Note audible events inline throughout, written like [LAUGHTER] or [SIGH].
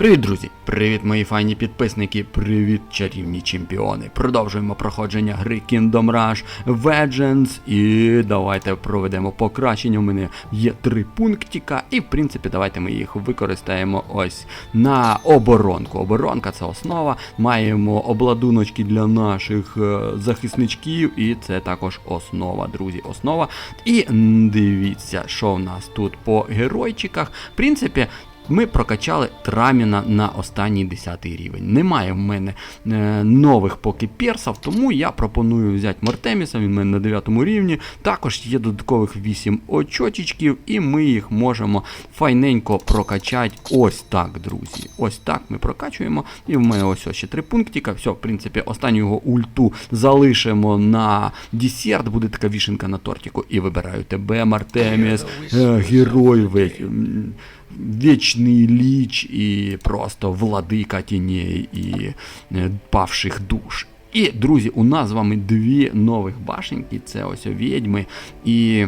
Привіт, друзі! Привіт, мої файні підписники! Привіт, чарівні чемпіони! Продовжуємо проходження гри Kingdom Rush Vengeance і давайте проведемо покращення. У мене є три пунктика, і в принципі давайте ми їх використаємо ось на оборонку. Оборонка це основа. Маємо обладуночки для наших е, захисничків, і це також основа, друзі, основа. І дивіться, що в нас тут по геройчиках. В принципі, ми прокачали Траміна на останній 10 рівень. Немає в мене е, нових поки персів, тому я пропоную взяти Мартеміса, він в мене на 9 рівні. Також є додаткових 8 очочечків, і ми їх можемо файненько прокачати ось так, друзі. Ось так ми прокачуємо. І в мене ось, ось ще 3 пунктика. Все, в принципі, останню його ульту залишимо на десерт, буде така вішенка на тортику. І вибираю тебе, Мартеміс, е, герой Вічний ліч і просто владика тіней і е, павших душ. І, друзі, у нас з вами дві нових башеньки. Це ось відьми і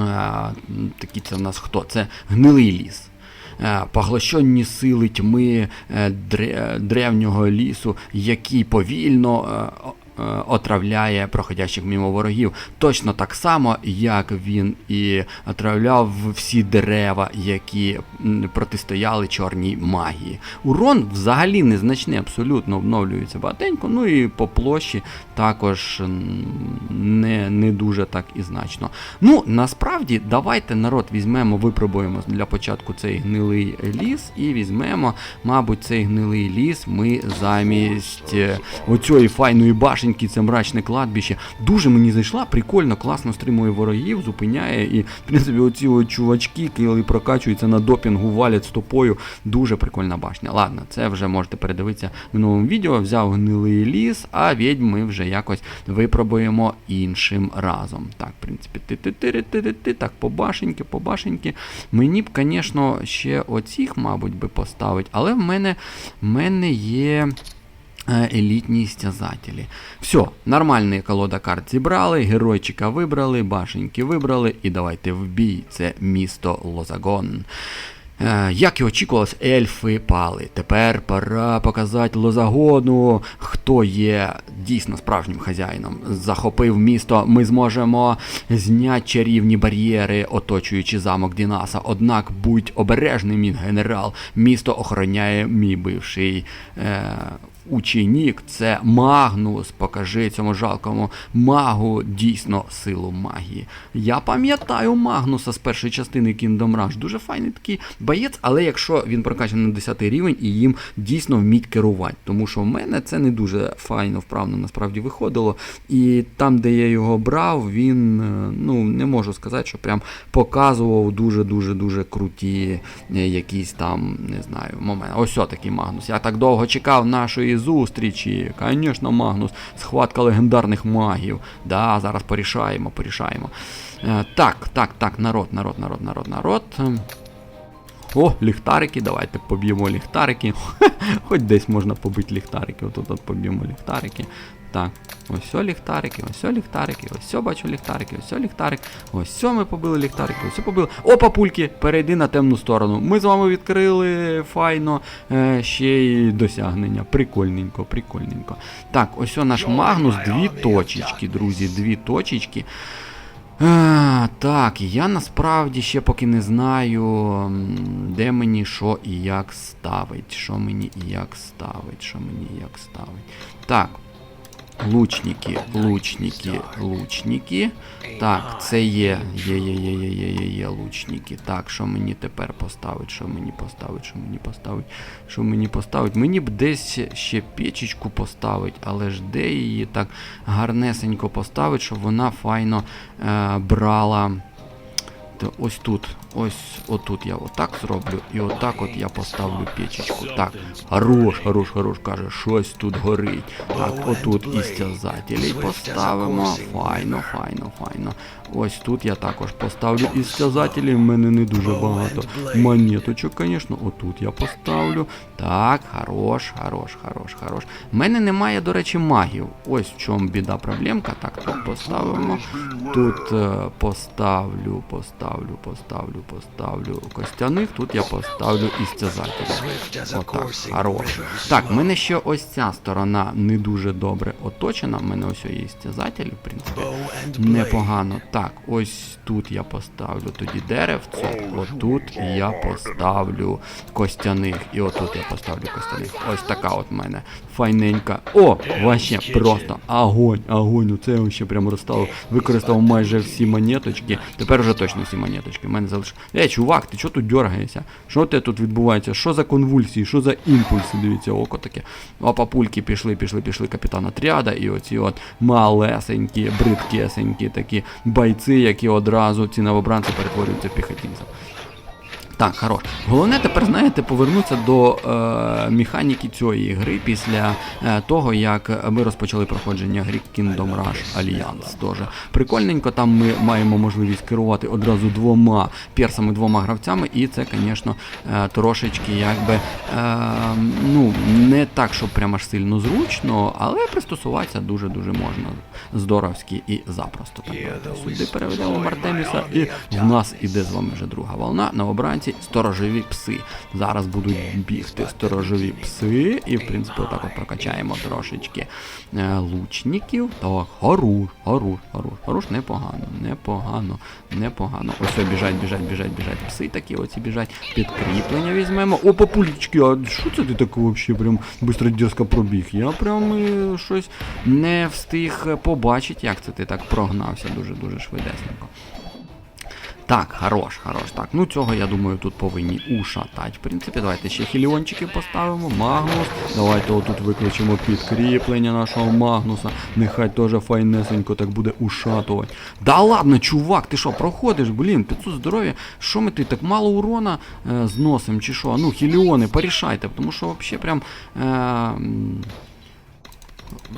а, такі це в нас хто? Це гнилий ліс. Е, Поглощенні сили тьми е, древнього лісу, який повільно е, отравляє проходящих мимо ворогів. Точно так само, як він і отравляв всі дерева, які протистояли чорній магії. Урон взагалі незначний, абсолютно обновлюється багатенько, ну і по площі також не, не дуже так і значно. Ну, насправді, давайте народ візьмемо, випробуємо для початку цей гнилий ліс і візьмемо, мабуть, цей гнилий ліс ми замість е, оцієї файної башеньки, це мрачне кладбище. Дуже мені зайшла, прикольно, класно стримує ворогів, зупиняє. І, в принципі, оці от чувачки, коли прокачуються на допінгу, валять стопою. Дуже прикольна башня. Ладно, це вже можете передивитися в новому відео. Взяв гнилий ліс, а відьм ми вже якось випробуємо іншим разом. Так, в принципі, ти-ти-ти-ти-ти-ти, так, по башеньки, по башеньки. Мені б, звісно, ще оцих, мабуть, би поставити, але в мене, в мене є. Е, Елітні стязателі. Все, нормальні колода карт зібрали, геройчика вибрали, башеньки вибрали, і давайте в бій. Це місто Лозагон. Е, Як і очікувалось, ельфи пали. Тепер пора показати Лозагону, хто є дійсно справжнім хазяїном. Захопив місто, ми зможемо зняти чарівні бар'єри, оточуючи замок Дінаса. Однак будь обережним, мій генерал. Місто охороняє мій бивший. Е, Ученік, це Магнус. Покажи цьому жалкому магу дійсно силу магії. Я пам'ятаю Магнуса з першої частини Kingdom Rush. Дуже файний такий боєць, але якщо він прокачаний на 10 рівень і їм дійсно вміть керувати. Тому що в мене це не дуже файно, вправно насправді виходило. І там, де я його брав, він е, ну не можу сказати, що прям показував дуже-дуже дуже круті е, якісь там, не знаю, моменти. Ось такий Магнус. Я так довго чекав нашої зустрічі. Звісно, Магнус, схватка легендарних магів. Да, зараз порішаємо, порішаємо. Е, так, так, так, народ, народ, народ, народ, народ. О, ліхтарики, давайте поб'ємо ліхтарики. [LAUGHS] Хоч десь можна побити ліхтарики. Отут от поб'ємо ліхтарики. Так, ось все ліхтарики, ось все ліхтарики, ось все бачу ліхтарики, ось все ліхтарик, ось все ми побили ліхтарики, ось все побили. О, папульки, перейди на темну сторону. Ми з вами відкрили файно е, ще й досягнення. Прикольненько, прикольненько. Так, ось все наш Магнус, дві точечки, друзі, дві точечки. А, так, я насправді ще поки не знаю, де мені що і як ставить. Що мені і як ставить, що мені і як ставить. Так. Лучники, лучники, лучники. Так, це є. Є, є, є, є, є, є, є лучники. Так, що мені тепер поставить? Що мені поставить? Що мені поставить? Що мені поставить? Мені б десь ще печечку поставить, але ж де її так гарнесенько поставить, щоб вона файно е, брала. Ось тут, ось отут я отак зроблю, і отак от я поставлю печечку. Так, хорош, хорош, хорош, каже, щось тут горить. Так, отут і стязателей поставимо. Файно, файно, файно. Ось тут я також поставлю і стязателей, в мене не дуже багато. Монеточок, звісно, отут я поставлю. Так, хорош, хорош, хорош, хорош. В мене немає, до речі, магів. Ось в чому біда проблемка. Так, тут поставимо. Тут е, поставлю, поставлю, поставлю, поставлю костяних, тут я поставлю істязателів. Отак, хорош. Так, в мене ще ось ця сторона не дуже добре оточена. В мене ось є істязатель, в принципі. Непогано. Так, ось тут я поставлю тоді деревце, отут я поставлю костяних. І отут я поставлю костяних. Ось така от в мене файненька. О, вообще просто огонь, огонь. Оце я ще прям розставив. Використав майже всі монеточки. Тепер вже точно всі монеточки. У мене залиш. Ей, чувак, ти чого тут дергаєшся? Що тебе тут відбувається? Що за конвульсії? Що за імпульси? Дивіться, око таке. Опа, пульки пішли, пішли, пішли капітан отряда. І оці от малесенькі, бридкесенькі такі бойці, які одразу ці новобранці перетворюються в піхотінців. Так, хорош. Головне тепер, знаєте, повернутися до е, механіки цієї гри після е, того, як ми розпочали проходження гри Kingdom Rush Alliance. Теж прикольненько, там ми маємо можливість керувати одразу двома персами, двома гравцями, і це, звісно, е, трошечки якби е, ну, не так, щоб прямо аж сильно зручно, але пристосуватися дуже-дуже можна здоровськи і запросто. Так, сюди переведемо Мартеміса, і в нас іде з вами вже друга волна. Новобранці сторожові пси. Зараз будуть бігти сторожові пси, і в принципі отак от прокачаємо трошечки е, лучників. Так, хорош, хорош, хорош, хорош, непогано, непогано, непогано. Ось біжать, біжать, біжать, біжать. Пси такі оці біжать. Підкріплення візьмемо. О, папулечки, а що це ти так вообще прям быстро дерзко пробіг? Я прям е, щось не встиг побачити, як це ти так прогнався дуже-дуже швидесенько. Так, хорош, хорош. Так, ну цього, я думаю, тут повинні ушатати. В принципі, давайте ще хіліончики поставимо. Магнус. Давайте отут викличемо підкріплення нашого Магнуса. Нехай теж файнесенько так буде ушатувати. Да ладно, чувак, ти що, проходиш, блін, 500 здоров'я. Що ми ти так мало урона е, зносим, чи що? Ну, хіліони, порішайте, тому що взагалі прям. Е,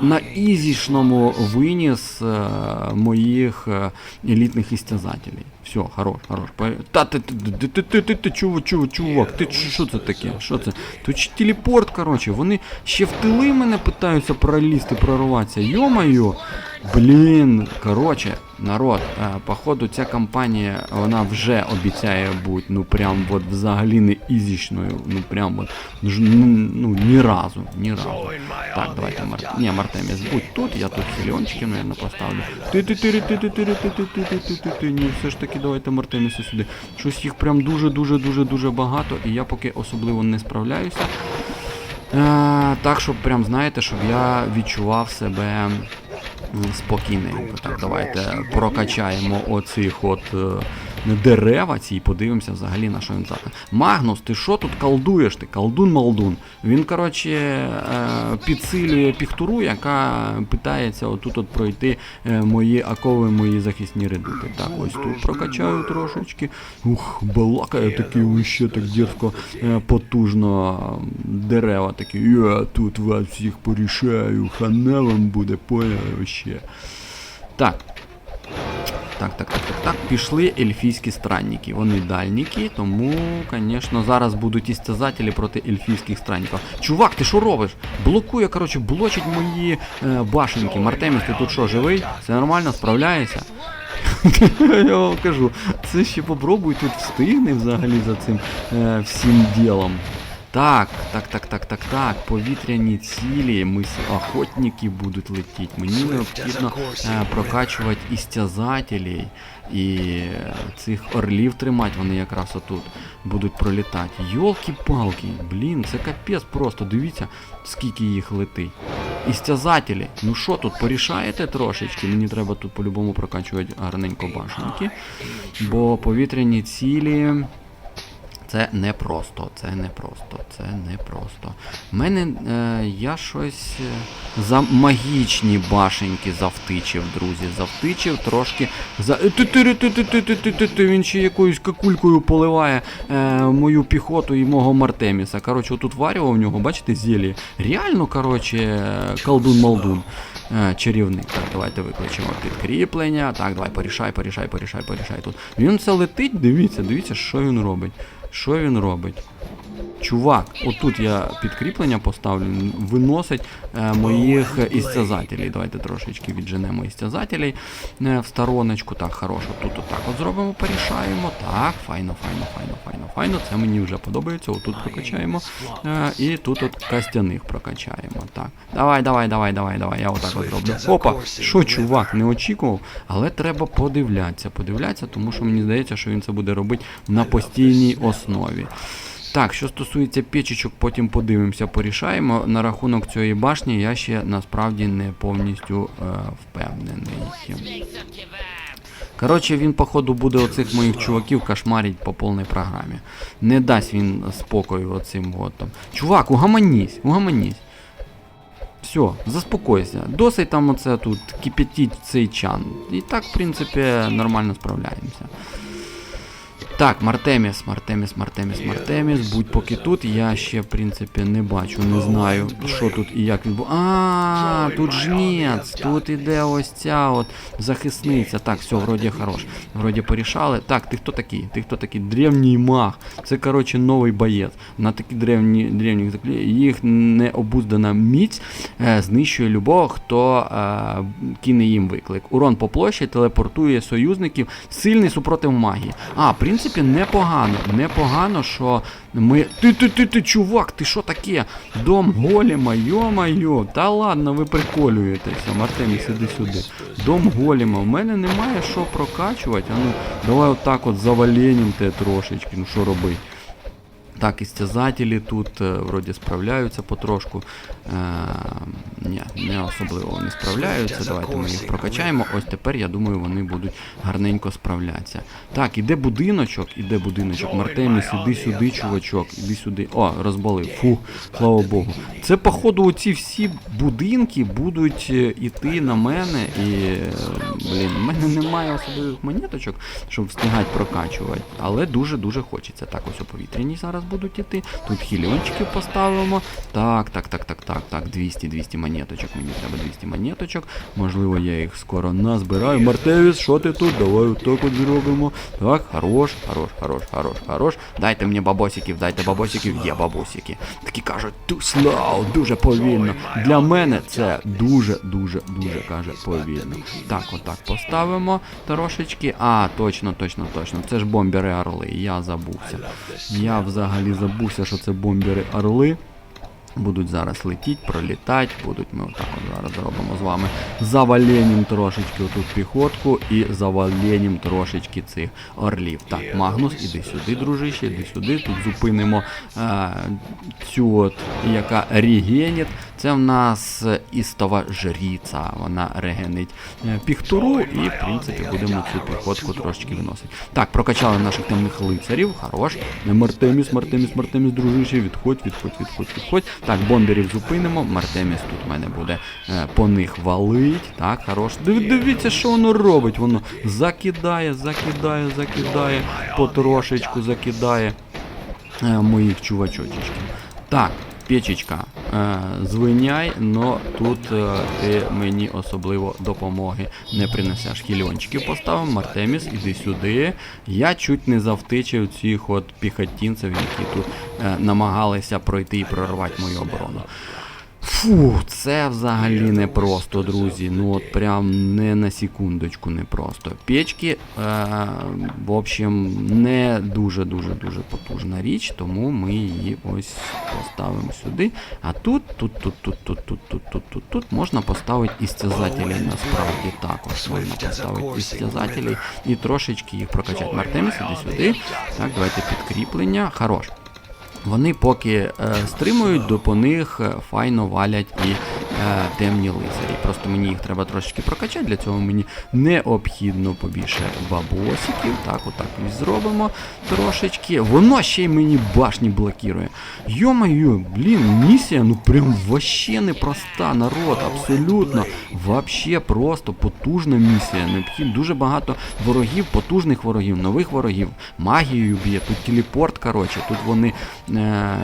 на ізішному виніс е, моїх е, елітних істязателей. Все, хорош, хорош. Та ти ти ти ти ти ти ти чувак, чувак, чувак, ти що це таке? Що це? Тут телепорт, коротше, вони ще в тили мене питаються пролізти, прорватися. Йо-моє! Блін, коротше, народ, походу ця кампанія, вона вже обіцяє бути, ну прям от взагалі не ізічною, ну прям от, ну, ну ні разу, ні разу. Так, давайте Мар... Ні, Мартеміс, будь тут, я тут наверное, поставлю. ти ти ти ти ти ти ти ти ти ти ти ти ти Ні, все ж таки давайте Мартеміса сюди. Щось їх прям дуже-дуже-дуже дуже багато, і я поки особливо не справляюся. Е, так, щоб прям, знаєте, щоб я відчував себе спокійненько. Так, давайте прокачаємо оцих от е, дерева ці і подивимося взагалі на що він здатний. Магнус, ти що тут колдуєш? Ти колдун-малдун. Він, коротше, е, підсилює піхтуру, яка питається отут от пройти е, мої акови, мої захисні редути. Так, ось тут прокачаю трошечки. Ух, балакає такий ще так дерзко, е, потужно дерева такі. Я тут вас всіх порішаю, хана вам буде, поняли ще. Так. Так, так, так, так, так. Пішли ельфійські странники. Вони дальніки, тому, звісно, зараз будуть істязателі проти ельфійських странників. Чувак, ти що робиш? Блокує, коротше, блочить мої е, башенки. Мартеміс, ти тут що, живий? Все нормально, справляєшся? [LAUGHS] Я вам кажу, це ще попробуй тут встигне взагалі за цим е, всім ділом. Так, так, так, так, так, так. Повітряні цілі, ми охотники будуть летіти. Мені необхідно е, прокачувати істязателей і е, цих орлів тримати, вони якраз отут будуть пролітати. Йолки-палки, блін, це капець просто. Дивіться, скільки їх летить. Істязателі, ну що тут, порішаєте трошечки? Мені треба тут по-любому прокачувати гарненько башенки. Бо повітряні цілі. Це не просто, це не просто, це не просто. У мене е, я щось за магічні башеньки завтичив, друзі. Завтичив трошки за. Він ще якоюсь какулькою поливає е, мою піхоту і мого Мартеміса. Коротше, отут варював в нього, бачите, зілі. Реально, коротше, колдун-малдун. Чарівник. Так, давайте викличемо підкріплення. Так, давай порішай, порішай, порішай, порішай тут. Він все летить, дивіться, дивіться, що він робить. Що він робить? Чувак, отут я підкріплення поставлю, виносить е, моїх істязателів. Давайте трошечки відженемо істязателей е, в стороночку. Так, хорошо, тут отак от зробимо, порішаємо. Так, файно, файно, файно, файно, файно. Це мені вже подобається. Отут прокачаємо. Е, і тут от костяних прокачаємо. Так. Давай, давай, давай, давай, давай. Я отак от зроблю. Опа, що чувак, не очікував, але треба подивлятися, подивлятися, тому що мені здається, що він це буде робити на постійній основі. Так, що стосується печечок, потім подивимося, порішаємо. На рахунок цієї башні я ще насправді не повністю е, впевнений. Коротше, він, походу, буде оцих моїх чуваків кошмарить по повній програмі. Не дасть він спокою оцим от там. Чувак, угаманісь, угаманісь. Все, заспокойся. Досить там оце тут кипятіть цей чан. І так, в принципі, нормально справляємося. Так, Мартеміс, Мартеміс, Мартеміс, Мартеміс. Будь поки тут. Я ще, в принципі, не бачу, не знаю, що тут і як відбу. А, тут жнець, тут іде ось ця от захисниця. Так, все, вроді хорош. Вроді порішали. Так, ти хто такий? Ти хто такий? Древній маг. Це, коротше, новий боєць. На такі древні, древніх заклі... їх необуздана міць е, знищує любого, хто е, кине їм виклик. Урон по площі телепортує союзників, сильний супротив магії. А, в принципі, непогано. Непогано, що ми. Ти ти ти ти, чувак, ти що таке? Дом голіма, йо-майо. Та ладно, ви приколюєтеся. Мартеміс, сиди сюди. Дом голіма. У мене немає що прокачувати. А ну, давай отак от заваленім те трошечки. Ну що робити? Так, істязателі тут е, вроді справляються потрошку. Е, ні, не особливо вони справляються. Давайте ми їх прокачаємо. Ось тепер, я думаю, вони будуть гарненько справлятися. Так, іде будиночок, іде будиночок. Мартеміс, іди сюди, чувачок, іди сюди. О, розбалив. Фу, слава Богу. Це, походу, оці всі будинки будуть е, іти на мене. І, блін, у мене немає особливих монеточок, щоб встигати прокачувати. Але дуже-дуже хочеться. Так, ось у повітряні зараз будуть іти. Тут хіліончиків поставимо. Так, так, так, так, так, так. 200, 200 монеточок. Мені треба 200 монеточок. Можливо, я їх скоро назбираю. Мартевіс, що ти тут? Давай отак от зробимо. Так, хорош, хорош, хорош, хорош, хорош. Дайте мені бабосиків, дайте бабосиків, є бабосики. Такі кажуть, too slow, дуже повільно. Для мене це дуже, дуже, дуже каже повільно. Так, отак поставимо трошечки. А, точно, точно, точно. Це ж бомбери орли. Я забувся. Я взагалі забувся, що це бомбери орли. Будуть зараз летіти, пролітати, будуть ми отак от зараз зробимо з вами Заваленім трошечки отут піхотку і заваленім трошечки цих орлів. Так, Магнус, іди сюди, дружище, іди сюди. Тут зупинимо а, цю от, яка регенить. Це в нас е, істова жріця. Вона регенить е, піхтуру і, в принципі, будемо цю піхотку трошечки виносити. Так, прокачали наших темних лицарів. Хорош. Мартеміс, Мартеміс, Мартеміс, дружище, відходь, відходь, відходь, відходь. Так, бомберів зупинимо. Мартеміс тут в мене буде е, по них валить. Так, хорош. Див, дивіться, що воно робить. Воно закидає, закидає, закидає, потрошечку закидає е, моїх чувачочечків. Так, печечка, е, звиняй, но тут е, ти мені особливо допомоги не принесеш. Хільончиків поставимо, Мартеміс, іди сюди. Я чуть не завтичив цих от піхотінців, які тут е, намагалися пройти і прорвати мою оборону. Фу, це взагалі не просто, друзі. Ну от прям не на секундочку не просто. Печки, е, в общем, не дуже-дуже дуже потужна річ, тому ми її ось поставимо сюди. А тут, тут, тут, тут, тут, тут, тут, тут, тут, тут можна поставити істязателі насправді також. Можна поставити істязателі і трошечки їх прокачати. Мартеміс, іди сюди. Так, давайте підкріплення. Хорош. Вони поки е, стримують, до по них е, файно валять і темні лицарі. Просто мені їх треба трошечки прокачати. Для цього мені необхідно побільше бабосиків. Так, отак і зробимо трошечки. Воно ще й мені башні блокірує. Йо-моє, блін, місія, ну прям вообще непроста, народ, абсолютно. Вообще просто потужна місія. Необхідно дуже багато ворогів, потужних ворогів, нових ворогів, магією б'є. Тут телепорт, коротше, тут вони. Е,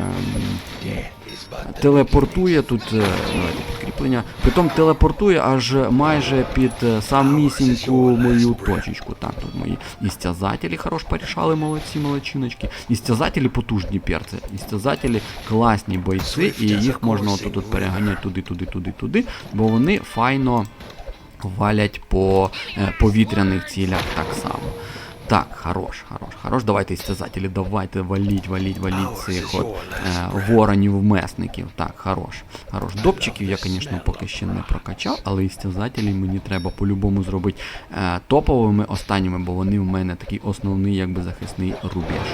телепортує тут. е, Давайте кріплення. Притом телепортує аж майже під е, самісіньку мою точечку. Так, тут мої істязателі хорош порішали, молодці, молодчиночки. Істязателі потужні перці. Істязателі класні бойці, і їх можна отут тут переганяти туди, туди, туди, туди, бо вони файно валять по е, повітряних цілях так само. Так, хорош, хорош, хорош. Давайте істязателі, давайте валіть, валіть, валіть цих от е, воронів-месників. Так, хорош, хорош. Допчиків я, звісно, поки ще не прокачав, але істязателі мені треба по-любому зробити е, топовими останніми, бо вони в мене такий основний, якби захисний рубеж.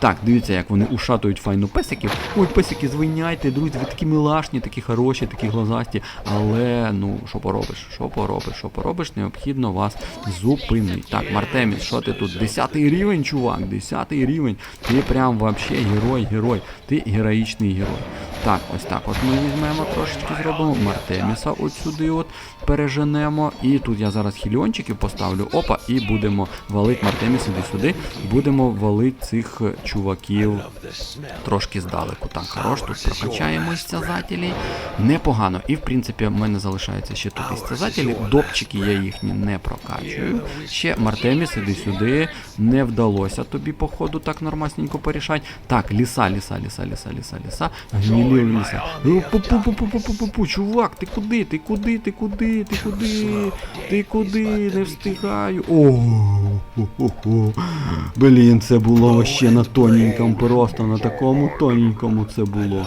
Так, дивіться, як вони ушатують файно песиків. Ой, песики, звиняйте, друзі, ви такі милашні, такі хороші, такі глазасті. Але ну, що поробиш, що поробиш, що поробиш, необхідно вас зупинити. Так, Мартеміс, що ти тут? Десятий рівень, чувак, десятий рівень. Ти прям вообще герой, герой. Ти героїчний герой. Так, ось так. От ми візьмемо трошечки зробимо. Мартеміса от сюди от переженемо. І тут я зараз хільончиків поставлю. Опа, і будемо валити Мартеміс іди сюди. Будемо валити цих е, чуваків трошки здалеку. Так, хорош, тут прокачаємо істязателі. Непогано. І в принципі в мене залишається ще тут істязателі. Допчики я їхні не прокачую. Ще Мартеміс, іди сюди. Не вдалося тобі, походу, так нормасненько порішати. Так, ліса, ліса, ліса, ліса, ліса, ліса. Гнілі ліса. Е, чувак, ти куди? Ти куди? Ти куди? Ти куди? Ти куди? Не встигаю. О, хо-хо-хо. Блін, це було ще на тоненькому, просто на такому тоненькому це було.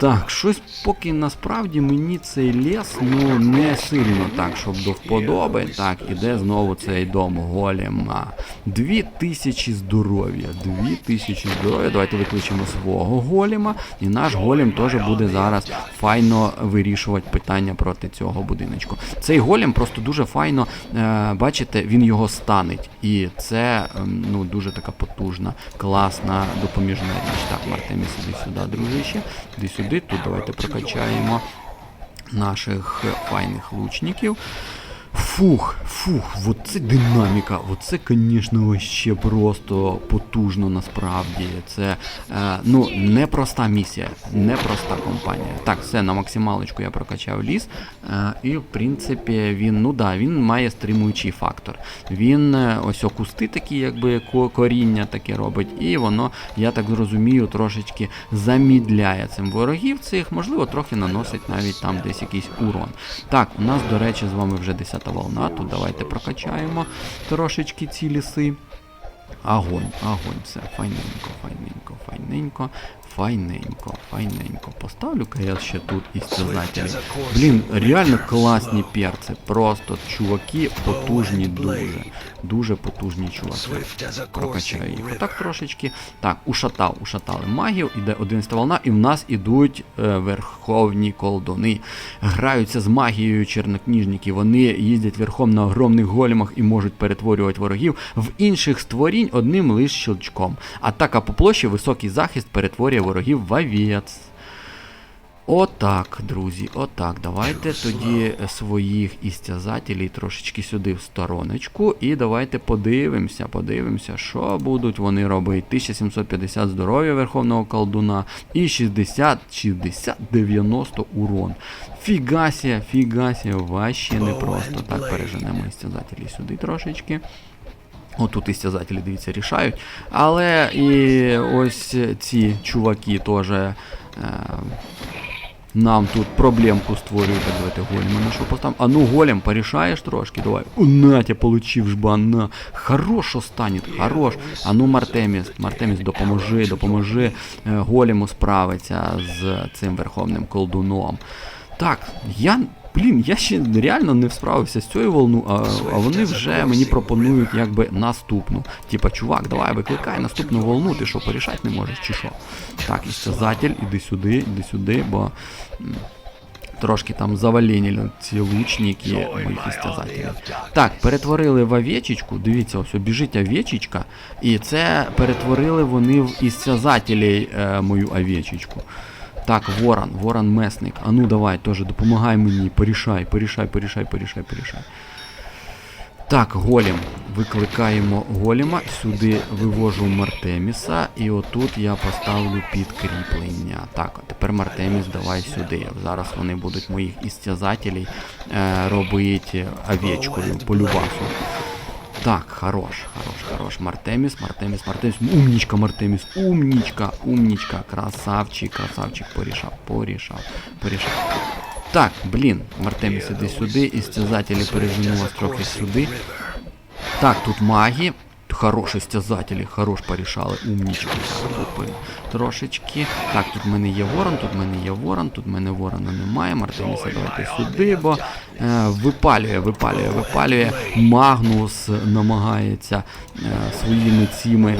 Так, щось поки насправді мені цей ліс ну не сильно так, щоб до вподоби. Так, іде знову цей дом голема. Дві тисячі здоров'я. Дві тисячі здоров'я. Давайте викличемо свого голема. І наш голем теж буде зараз файно вирішувати питання проти цього будиночку. Цей голем просто дуже файно, е, бачите, він його станить. І це ем, ну дуже така потужна, класна допоміжна річ. Так, Мартеміс, іди сюди, дружище. Іди сюди. Тут давайте прокачаємо наших файних лучників. Фух, фух, вот це динаміка, оце, звісно, вообще просто потужно насправді. Це е, ну, непроста місія, непроста компанія. Так, все, на максималочку я прокачав ліс. Е, і в принципі він, ну да, він має стримуючий фактор. Він е, ось кусти такі, якби ко- коріння таке робить, і воно, я так зрозумію, трошечки замідляє цим ворогів цих, можливо, трохи наносить навіть там десь якийсь урон. Так, у нас, до речі, з вами вже 10 волна. Тут давайте прокачаємо трошечки ці ліси. Огонь, огонь, все, файненько, файненько, файненько, файненько, файненько. Поставлю-ка я ще тут істязателі. Блін, реально класні перці. Просто чуваки потужні дуже. Дуже потужні чуваки. Прокачаю їх. Отак трошечки. Так, ушатав, ушатали магів, іде 11 волна, і в нас ідуть е, верховні колдуни. Граються з магією чернокніжники. Вони їздять верхом на огромних големах і можуть перетворювати ворогів в інших створінь одним лиш щелчком. Атака по площі, високий захист перетворює ворогів в овець. Отак, друзі, отак. Давайте тоді своїх істязателів трошечки сюди в стороночку. І давайте подивимося, подивимося, що будуть вони робити. 1750 здоров'я Верховного колдуна і 60, 60, 90 урон. Фігасія, фігасія, ваще не просто. Так, переженемо істязателі сюди трошечки. Отут істязателі, дивіться, рішають. Але і ось ці чуваки теж. Е, нам тут проблемку створюють. Так, давайте голема нашого поставимо. А ну голем, порішаєш трошки, давай. О, Натя, получив жбана. Хорош останет, хорош. А ну Мартеміс, Мартеміс, допоможи, допоможи е, голему справитися з цим верховним колдуном. Так, я. Блін, я ще реально не справився з цією волну, а, а вони вже мені пропонують якби наступну. Типа, чувак, давай викликай наступну волну, ти що, порішати не можеш, чи що? Так, істязатель, іди сюди, іди сюди, бо трошки там завалініли ці лучники моїх істязателів. Так, перетворили в овечечку, дивіться, ось біжить овечечка, і це перетворили вони в істязателей е, мою овечечку. Так, ворон, ворон месник. А ну давай, теж допомагай мені, порішай, порішай, порішай, порішай, порішай. Так, голім. Викликаємо голіма, сюди вивожу Мартеміса, і отут я поставлю підкріплення. Так, тепер Мартеміс давай сюди. Зараз вони будуть моїх істязателів е, робити овечкою по любасу. Так, хорош, хорош, хорош. Мартеміс, Мартеміс, Мартеміс. Умнічка, Мартеміс, умнічка, умнічка. Красавчик, красавчик, порішав, порішав, порішав. Так, блін, Мартеміс, іди сюди, істязателі пережену вас трохи сюди. Так, тут маги. Хороші стязателі, хорош порішали, умнічки. Трошечки. Так, тут в мене є ворон, тут в мене є ворон, тут в мене ворона немає. Мартиніса давайте сюди, бо е, випалює, випалює, випалює. Магнус намагається е, своїми цими.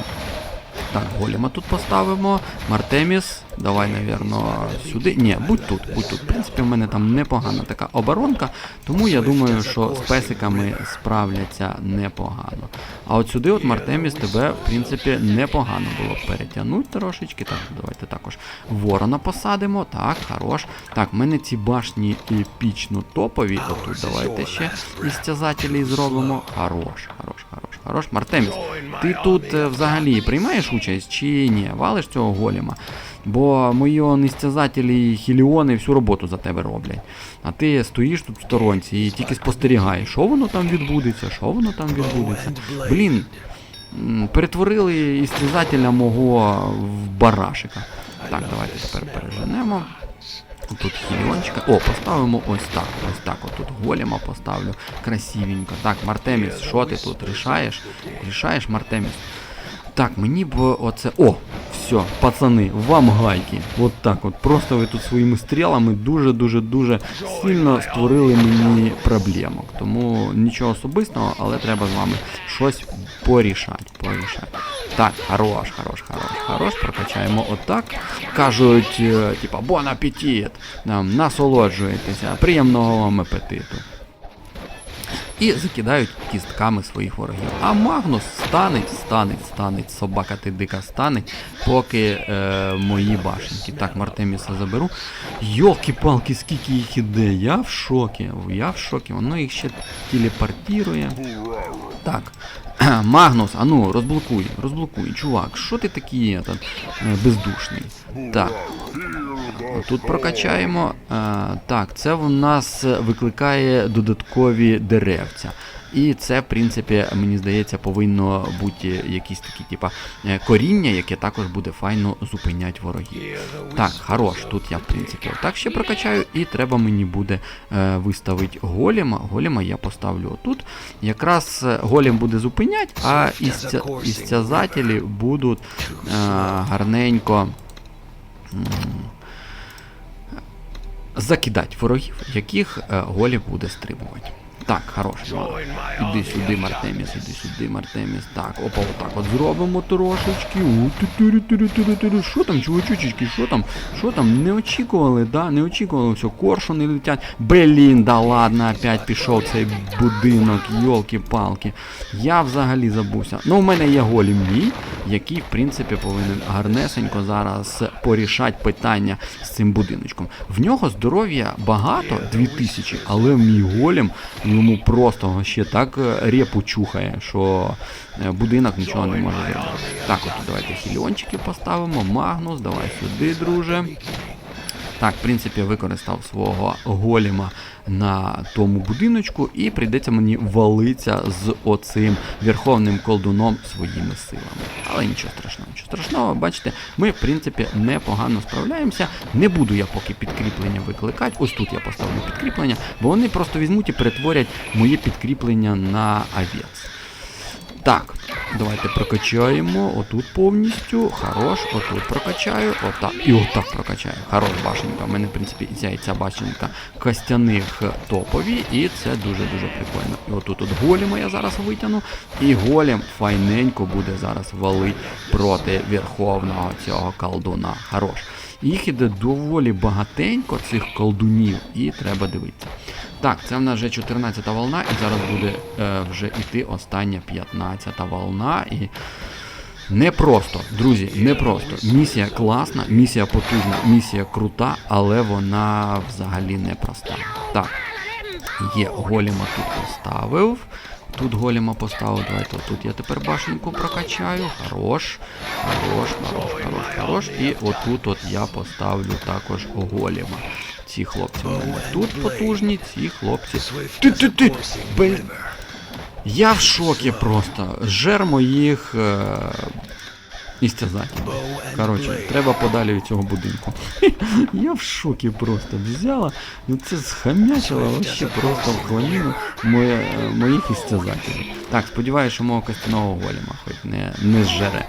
Так, голема тут поставимо. Мартеміс, давай, навірно, сюди. Ні, будь тут, будь тут. В принципі, в мене там непогана така оборонка, тому я думаю, що з песиками справляться непогано. А от сюди, от Мартеміс, тебе, в принципі, непогано було б перетягнути трошечки. Так, давайте також ворона посадимо. Так, хорош. Так, в мене ці башні епічно топові. Отут давайте ще істязателі зробимо. Хорош, хорош, хорош. Мартеміс, ти тут е, взагалі приймаєш участь чи ні? Валиш цього голема? Бо мої он істязателі і хіліони всю роботу за тебе роблять. А ти стоїш тут в сторонці і тільки спостерігаєш, що воно там відбудеться, що воно там відбудеться. Блін, перетворили істязателя мого в барашика. Так, давайте тепер переженемо. Тут хіліончика. О, поставимо ось так. Ось так. Отут голема поставлю. Красивенько. Так, Мартеміс, що ти тут рішаєш? Рішаєш, Мартеміс? Так, мені б оце. О! Все, пацани, вам гайки. От так от. Просто ви тут своїми стрілами дуже-дуже дуже сильно створили мені проблемок. Тому нічого особистого, але треба з вами щось порішати. порішати. Так, хорош, хорош, хорош, хорош. Прокачаємо отак. Кажуть, е, типа, бон апетит. Насолоджуєтеся, приємного вам апетиту і закидають кістками своїх ворогів. А Магнус станеть, станеть, станеть, собака ти дика станеть, поки е, мої башенки. Так, Мартеміса заберу. Йолки-палки, скільки їх іде. Я в шокі. Я в шокі. Воно їх ще телепортірує. Так. [CLEARS THROAT] Магнус, а ну, розблокуй, розблокуй, чувак, що ти такий этот, е, бездушний? Так. Тут прокачаємо. Так, це в нас викликає додаткові деревця. І це, в принципі, мені здається, повинно бути якісь такі, типа, е, коріння, яке також буде файно зупиняти ворогів. Так, хорош, тут я, в принципі, отак ще прокачаю, і треба мені буде е, виставити голема. Голема я поставлю отут. Якраз е, голем буде зупиняти, а істя, істязателі будуть е, гарненько. Закидати ворогів, яких е, голів буде стримувати. Так, хорош. ладно. Іди сюди, Мартеміс, іди сюди, Мартеміс. Так, опа, отак от зробимо трошечки. Що там, чувачучечки, що там? Що там? Не очікували, да? Не очікували, все, коршуни летять. Блін, да ладно, опять пішов цей будинок, йолки-палки. Я взагалі забувся. Ну, у мене є голім мій, який, в принципі, повинен гарнесенько зараз порішати питання з цим будиночком. В нього здоров'я багато, 2000, але мій голім йому просто ще так е, репу чухає, що е, будинок нічого не може зробити. Так, от давайте хіліончики поставимо. Магнус, давай сюди, друже. Так, в принципі, використав свого голіма на тому будиночку, і прийдеться мені валитися з оцим верховним колдуном своїми силами. Але нічого страшного, нічого страшного, бачите, ми, в принципі, непогано справляємося. Не буду я поки підкріплення викликати. Ось тут я поставлю підкріплення, бо вони просто візьмуть і перетворять моє підкріплення на овець. Так, давайте прокачаємо. Отут повністю. Хорош, отут прокачаю. Отак. І отак прокачаю. Хорош башенька. У мене, в принципі, і ця і ця башенька костяних топові. І це дуже-дуже прикольно. І отут от голіма я зараз витягну. І голім файненько буде зараз валить проти верховного цього колдуна. Хорош. Їх іде доволі багатенько цих колдунів, і треба дивитися. Так, це в нас вже 14-та волна, і зараз буде е, вже іти остання 15-та волна. І непросто, друзі, непросто. Місія класна, місія потужна, місія крута, але вона взагалі непроста. Так, є голіма тут поставив. Тут голіма поставив. Давайте отут я тепер башеньку прокачаю. Хорош. Хорош, хорош, хорош, хорош. І отут от я поставлю також голіма. Ці хлопці у мене тут потужні, ці хлопці. Ти, ти, ти! Блін. Я в шокі просто. Жер моїх е... істязателів. Коротше, треба подалі від цього будинку. [LAUGHS] Я в шокі просто взяла. Ну це схамячило вообще просто в хламіну моїх істязателів. Так, сподіваюся, що мого костяного голіма хоч не, не зжере.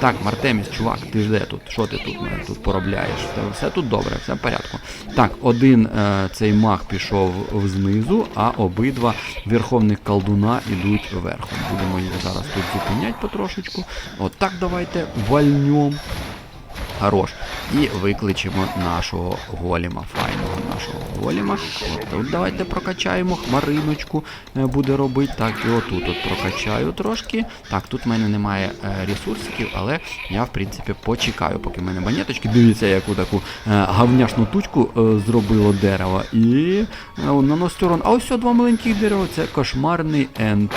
Так, Мартеміс, чувак, ти ж де тут? Що ти тут тут поробляєш? Все тут добре, все в порядку. Так, один е, цей маг пішов знизу, а обидва верховних колдуна ідуть верхом. Будемо їх зараз тут зупиняти потрошечку. От давайте вальнем. Хорош. І викличемо нашого голіма, файного нашого голіма. Тут давайте прокачаємо, хмариночку е, буде робити. Так, і отут от прокачаю трошки. Так, тут в мене немає е, ресурсиків, але я, в принципі, почекаю, поки в мене монеточки. Дивіться, яку таку е, гавняшну тучку зробило дерево. І наносить урон. А ось два маленьких дерева, це кошмарний енд.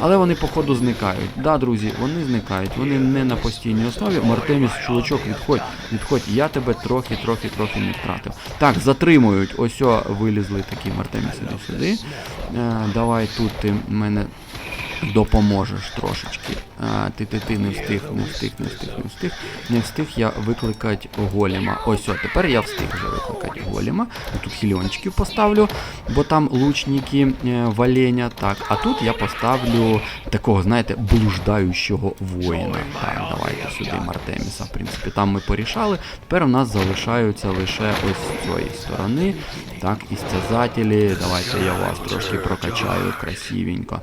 Але вони, походу, зникають. Да, друзі, вони зникають, вони не на постійній основі. Мартеміс, чувачок, відходь, відходь. Я тебе трохи, трохи, трохи не втратив. Так, затримують. Ось о, вилізли такі мартеміси до сюди. Е, давай тут ти мене допоможеш трошечки. А, ти, ти, ти не встиг, не встиг, не встиг, не встиг. Не встиг я викликати голіма. Ось, о, тепер я встиг вже викликати голіма. Тут хіліончиків поставлю, бо там лучники е, валеня. Так, а тут я поставлю такого, знаєте, блуждаючого воїна. Так, давайте сюди Мартеміса. В принципі, там ми порішали. Тепер у нас залишаються лише ось з цієї сторони. Так, істязателі. Давайте я вас трошки прокачаю красивенько.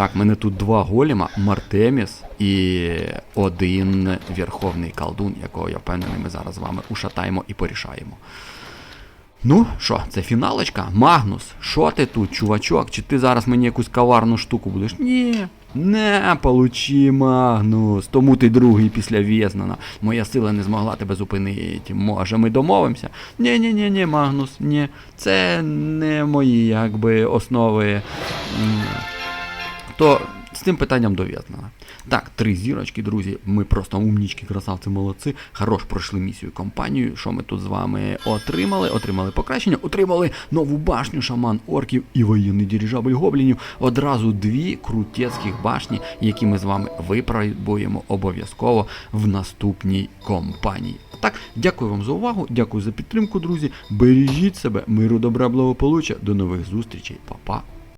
Так, мене тут два голіма, Мартеміс і один верховний колдун, якого я впевнений, ми зараз з вами ушатаємо і порішаємо. Ну, що, це фіналочка? Магнус, що ти тут, чувачок? Чи ти зараз мені якусь коварну штуку будеш? Ні. Не получи, Магнус, тому ти другий після Вєзнана. Моя сила не змогла тебе зупинити. Може, ми домовимося? ні ні ні ні Магнус, ні. Це не мої, якби, основи. То з цим питанням дов'язано. Так, три зірочки, друзі. Ми просто умнічки, красавці, молодці. Хорош пройшли місію компанію. Що ми тут з вами отримали? Отримали покращення, отримали нову башню шаман орків і воєнний дирижабль гоблінів. Одразу дві крутецьких башні, які ми з вами випробуємо обов'язково в наступній компанії. Так, дякую вам за увагу, дякую за підтримку, друзі. Бережіть себе, миру, добра, благополуччя. До нових зустрічей, Па-па.